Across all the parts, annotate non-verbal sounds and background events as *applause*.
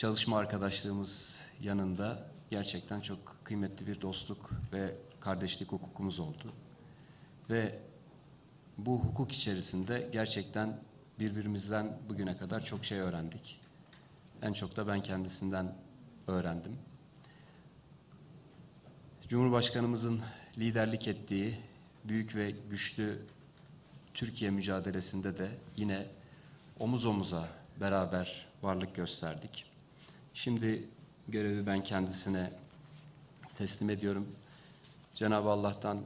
çalışma arkadaşlığımız yanında gerçekten çok kıymetli bir dostluk ve kardeşlik hukukumuz oldu. Ve bu hukuk içerisinde gerçekten birbirimizden bugüne kadar çok şey öğrendik. En çok da ben kendisinden öğrendim. Cumhurbaşkanımızın liderlik ettiği büyük ve güçlü Türkiye mücadelesinde de yine omuz omuza beraber varlık gösterdik. Şimdi görevi ben kendisine teslim ediyorum. Cenab-ı Allah'tan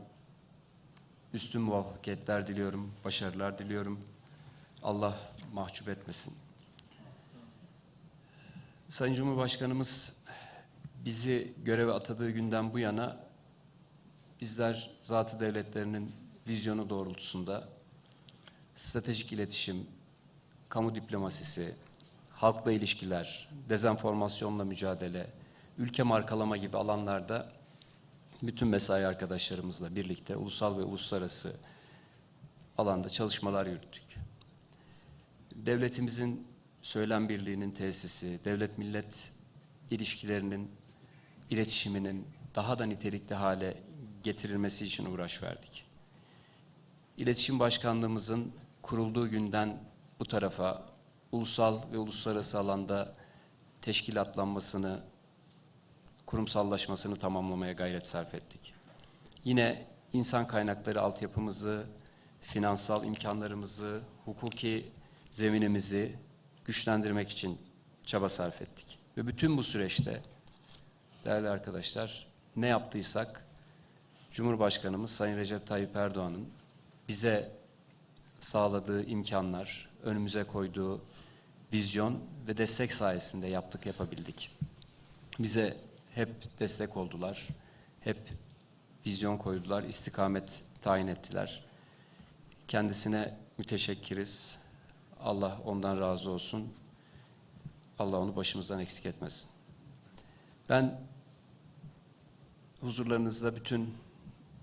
üstün muvaffakiyetler diliyorum, başarılar diliyorum. Allah mahcup etmesin. Sayın Cumhurbaşkanımız bizi göreve atadığı günden bu yana bizler zatı devletlerinin vizyonu doğrultusunda stratejik iletişim, kamu diplomasisi, halkla ilişkiler, dezenformasyonla mücadele, ülke markalama gibi alanlarda bütün mesai arkadaşlarımızla birlikte ulusal ve uluslararası alanda çalışmalar yürüttük. Devletimizin söylem birliğinin tesisi, devlet millet ilişkilerinin, iletişiminin daha da nitelikli hale getirilmesi için uğraş verdik. İletişim Başkanlığımızın kurulduğu günden bu tarafa ulusal ve uluslararası alanda teşkilatlanmasını, kurumsallaşmasını tamamlamaya gayret sarf ettik. Yine insan kaynakları altyapımızı, finansal imkanlarımızı, hukuki zeminimizi güçlendirmek için çaba sarf ettik. Ve bütün bu süreçte değerli arkadaşlar ne yaptıysak Cumhurbaşkanımız Sayın Recep Tayyip Erdoğan'ın bize sağladığı imkanlar, önümüze koyduğu vizyon ve destek sayesinde yaptık, yapabildik. Bize hep destek oldular, hep vizyon koydular, istikamet tayin ettiler. Kendisine müteşekkiriz. Allah ondan razı olsun. Allah onu başımızdan eksik etmesin. Ben huzurlarınızda bütün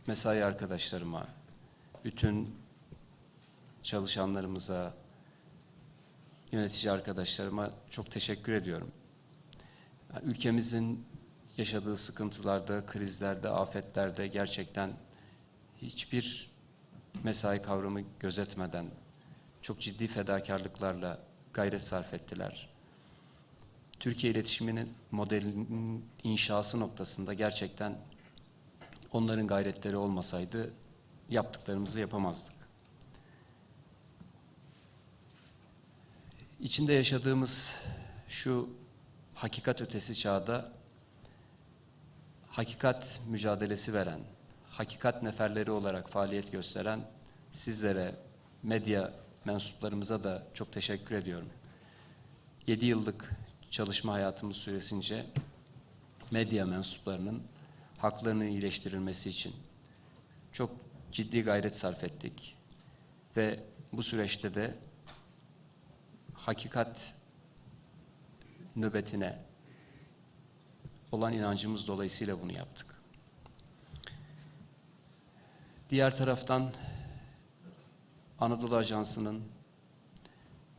mesai arkadaşlarıma, bütün çalışanlarımıza, yönetici arkadaşlarıma çok teşekkür ediyorum. Ülkemizin yaşadığı sıkıntılarda, krizlerde, afetlerde gerçekten hiçbir mesai kavramı gözetmeden çok ciddi fedakarlıklarla gayret sarf ettiler. Türkiye iletişiminin modelinin inşası noktasında gerçekten onların gayretleri olmasaydı yaptıklarımızı yapamazdık. İçinde yaşadığımız şu hakikat ötesi çağda hakikat mücadelesi veren, hakikat neferleri olarak faaliyet gösteren sizlere, medya mensuplarımıza da çok teşekkür ediyorum. 7 yıllık çalışma hayatımız süresince medya mensuplarının haklarının iyileştirilmesi için çok ciddi gayret sarf ettik. Ve bu süreçte de hakikat nöbetine olan inancımız dolayısıyla bunu yaptık. Diğer taraftan Anadolu Ajansı'nın,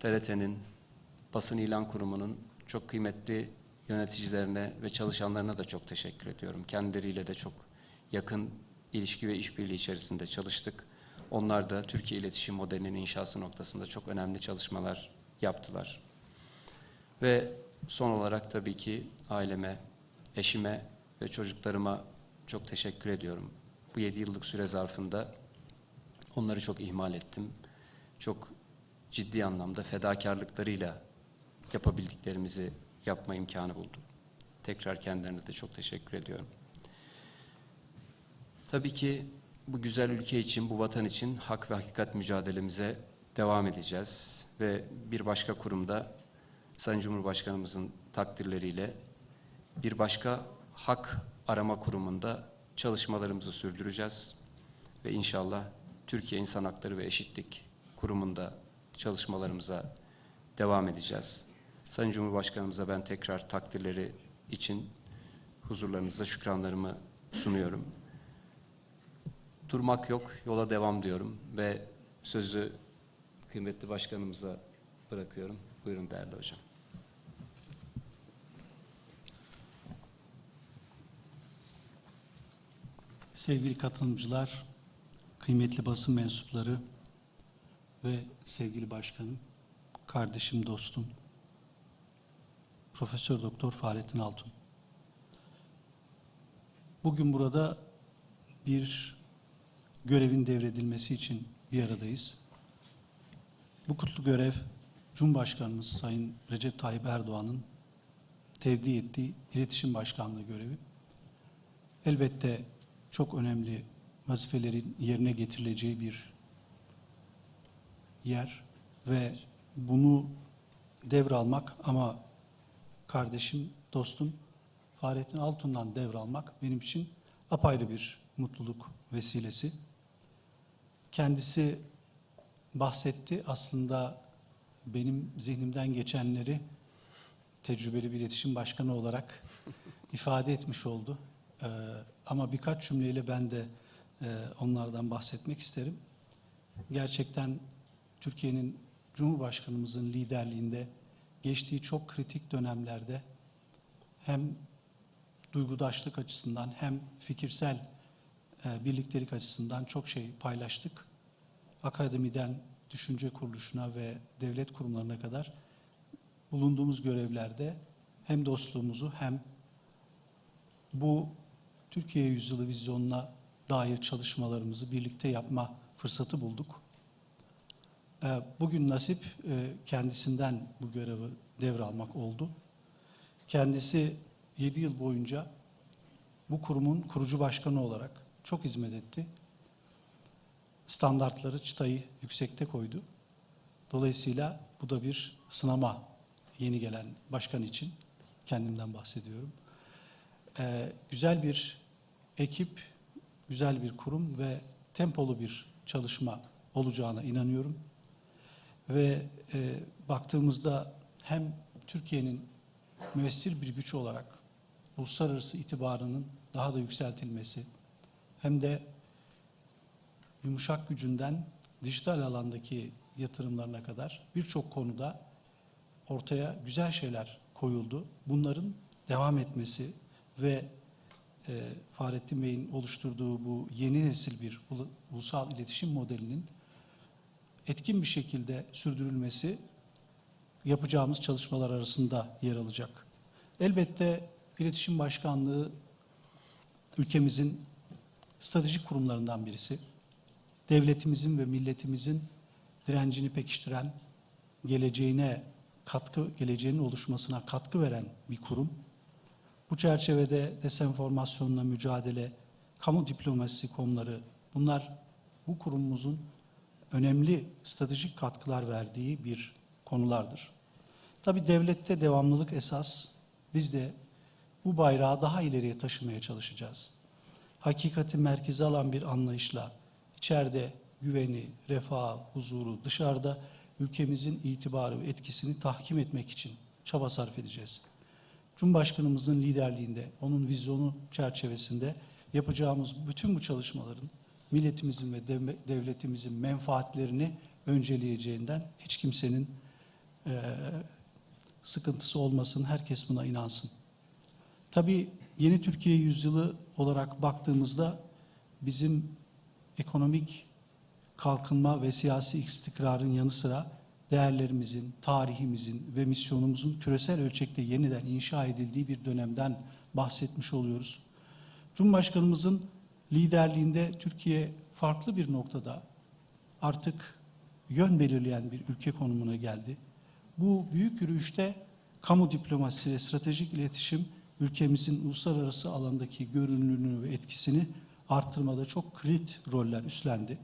TRT'nin, basın ilan kurumunun çok kıymetli yöneticilerine ve çalışanlarına da çok teşekkür ediyorum. Kendileriyle de çok yakın ilişki ve işbirliği içerisinde çalıştık. Onlar da Türkiye iletişim modelinin inşası noktasında çok önemli çalışmalar yaptılar. Ve son olarak tabii ki aileme, eşime ve çocuklarıma çok teşekkür ediyorum. Bu yedi yıllık süre zarfında onları çok ihmal ettim. Çok ciddi anlamda fedakarlıklarıyla yapabildiklerimizi yapma imkanı buldum. Tekrar kendilerine de çok teşekkür ediyorum. Tabii ki bu güzel ülke için, bu vatan için hak ve hakikat mücadelemize devam edeceğiz. Ve bir başka kurumda Sayın Cumhurbaşkanımızın takdirleriyle bir başka hak arama kurumunda çalışmalarımızı sürdüreceğiz. Ve inşallah Türkiye İnsan Hakları ve Eşitlik Kurumu'nda çalışmalarımıza devam edeceğiz. Sayın Cumhurbaşkanımıza ben tekrar takdirleri için huzurlarınızda şükranlarımı sunuyorum. Durmak yok, yola devam diyorum ve sözü kıymetli başkanımıza bırakıyorum. Buyurun değerli hocam. Sevgili katılımcılar, kıymetli basın mensupları ve sevgili başkanım, kardeşim, dostum, Profesör Doktor Fahrettin Altun. Bugün burada bir görevin devredilmesi için bir aradayız. Bu kutlu görev Cumhurbaşkanımız Sayın Recep Tayyip Erdoğan'ın tevdi ettiği iletişim başkanlığı görevi. Elbette çok önemli vazifelerin yerine getirileceği bir yer ve bunu devralmak ama kardeşim, dostum Fahrettin Altun'dan devralmak benim için apayrı bir mutluluk vesilesi. Kendisi bahsetti aslında benim zihnimden geçenleri tecrübeli bir iletişim başkanı olarak *laughs* ifade etmiş oldu. Ee, ama birkaç cümleyle ben de e, onlardan bahsetmek isterim. Gerçekten Türkiye'nin Cumhurbaşkanımızın liderliğinde geçtiği çok kritik dönemlerde hem duygudaşlık açısından hem fikirsel e, birliktelik açısından çok şey paylaştık. Akademiden düşünce kuruluşuna ve devlet kurumlarına kadar bulunduğumuz görevlerde hem dostluğumuzu hem bu Türkiye Yüzyılı vizyonuna dair çalışmalarımızı birlikte yapma fırsatı bulduk. Ee, Bugün nasip e, kendisinden bu görevi devralmak oldu. Kendisi 7 yıl boyunca bu kurumun kurucu başkanı olarak çok hizmet etti. Standartları, çıtayı yüksekte koydu. Dolayısıyla bu da bir sınama yeni gelen başkan için. Kendimden bahsediyorum. Ee, güzel bir ekip, güzel bir kurum ve tempolu bir çalışma olacağına inanıyorum. Ve e, baktığımızda hem Türkiye'nin müessir bir güç olarak uluslararası itibarının daha da yükseltilmesi hem de yumuşak gücünden dijital alandaki yatırımlarına kadar birçok konuda ortaya güzel şeyler koyuldu. Bunların devam etmesi ve e, Fahrettin Bey'in oluşturduğu bu yeni nesil bir ulu- ulusal iletişim modelinin etkin bir şekilde sürdürülmesi yapacağımız çalışmalar arasında yer alacak. Elbette iletişim başkanlığı ülkemizin stratejik kurumlarından birisi. Devletimizin ve milletimizin direncini pekiştiren, geleceğine katkı, geleceğinin oluşmasına katkı veren bir kurum. Bu çerçevede desenformasyonla mücadele, kamu diplomasisi konuları bunlar bu kurumumuzun önemli stratejik katkılar verdiği bir konulardır. Tabi devlette devamlılık esas. Biz de bu bayrağı daha ileriye taşımaya çalışacağız. Hakikati merkeze alan bir anlayışla içeride güveni, refahı, huzuru, dışarıda ülkemizin itibarı ve etkisini tahkim etmek için çaba sarf edeceğiz. Cumhurbaşkanımızın liderliğinde, onun vizyonu çerçevesinde yapacağımız bütün bu çalışmaların milletimizin ve dev- devletimizin menfaatlerini önceleyeceğinden hiç kimsenin eee, sıkıntısı olmasın, herkes buna inansın. Tabii yeni Türkiye yüzyılı olarak baktığımızda bizim ekonomik kalkınma ve siyasi istikrarın yanı sıra değerlerimizin, tarihimizin ve misyonumuzun küresel ölçekte yeniden inşa edildiği bir dönemden bahsetmiş oluyoruz. Cumhurbaşkanımızın liderliğinde Türkiye farklı bir noktada artık yön belirleyen bir ülke konumuna geldi. Bu büyük yürüyüşte kamu diplomasisi ve stratejik iletişim ülkemizin uluslararası alandaki görünürlüğünü ve etkisini artırmada çok kilit roller üstlendi.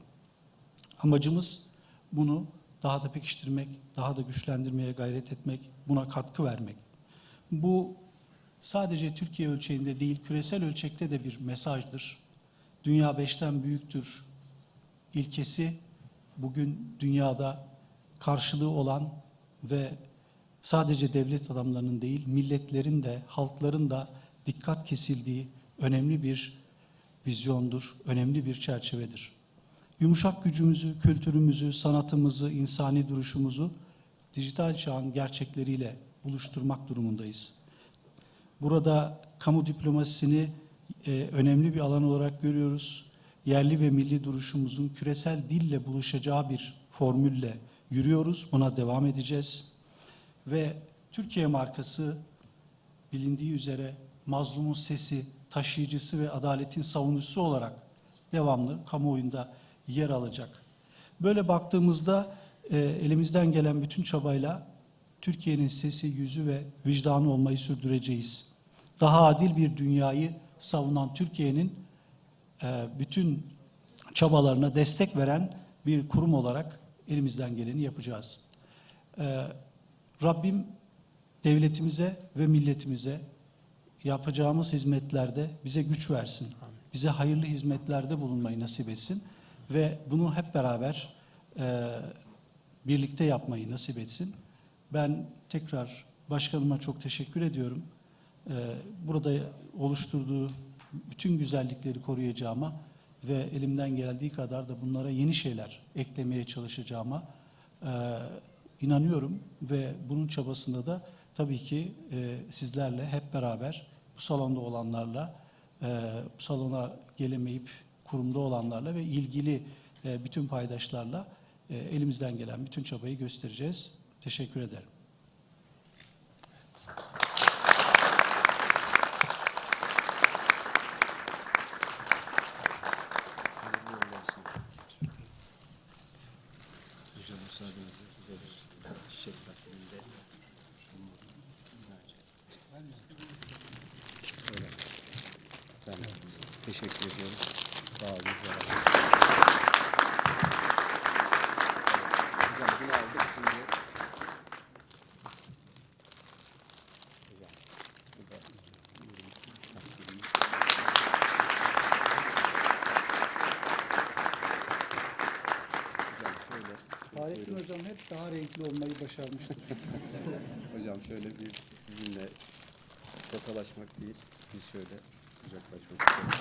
Amacımız bunu daha da pekiştirmek, daha da güçlendirmeye gayret etmek, buna katkı vermek. Bu sadece Türkiye ölçeğinde değil, küresel ölçekte de bir mesajdır. Dünya beşten büyüktür ilkesi bugün dünyada karşılığı olan ve sadece devlet adamlarının değil, milletlerin de, halkların da dikkat kesildiği önemli bir vizyondur, önemli bir çerçevedir. Yumuşak gücümüzü, kültürümüzü, sanatımızı, insani duruşumuzu dijital çağın gerçekleriyle buluşturmak durumundayız. Burada kamu diplomasisini e, önemli bir alan olarak görüyoruz. Yerli ve milli duruşumuzun küresel dille buluşacağı bir formülle yürüyoruz. Buna devam edeceğiz. Ve Türkiye markası bilindiği üzere mazlumun sesi, taşıyıcısı ve adaletin savunucusu olarak devamlı kamuoyunda yer alacak. Böyle baktığımızda e, elimizden gelen bütün çabayla Türkiye'nin sesi, yüzü ve vicdanı olmayı sürdüreceğiz. Daha adil bir dünyayı savunan Türkiye'nin e, bütün çabalarına destek veren bir kurum olarak elimizden geleni yapacağız. E, Rabbim devletimize ve milletimize yapacağımız hizmetlerde bize güç versin. Bize hayırlı hizmetlerde bulunmayı nasip etsin ve bunu hep beraber e, birlikte yapmayı nasip etsin. Ben tekrar başkanıma çok teşekkür ediyorum. E, burada oluşturduğu bütün güzellikleri koruyacağıma ve elimden geldiği kadar da bunlara yeni şeyler eklemeye çalışacağıma e, inanıyorum ve bunun çabasında da tabii ki e, sizlerle hep beraber bu salonda olanlarla, e, bu salona gelemeyip kurumda olanlarla ve ilgili e, bütün paydaşlarla e, elimizden gelen bütün çabayı göstereceğiz. Teşekkür ederim. Hocam müsaadenizle size bir çiçek takdiminde. Öyle. Ben teşekkür ediyorum. Sağ olun. Sağ olun. Hocam bunu aldık şimdi. Hocam, bu da ürün takdimimiz. Hocam şöyle. Fahrettin Hocam hep daha renkli olmayı başarmıştır. *laughs* Hocam şöyle bir sizinle tokalaşmak değil, bir şöyle uzaklaşmak istiyorum.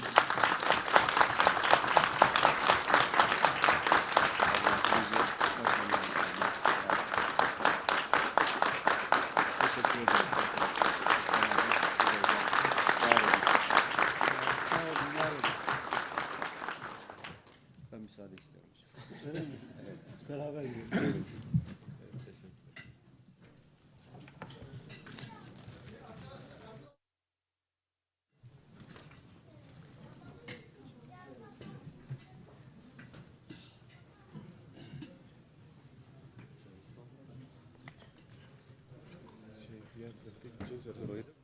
Allah bizi her zaman razı olsun. Teşekkür ederim. Sağ olun. Sağ olun, var olun. Ben müsaade istiyorum. hocam. Beraber gidelim. Evet. Evet, teşekkür ederim. Şey,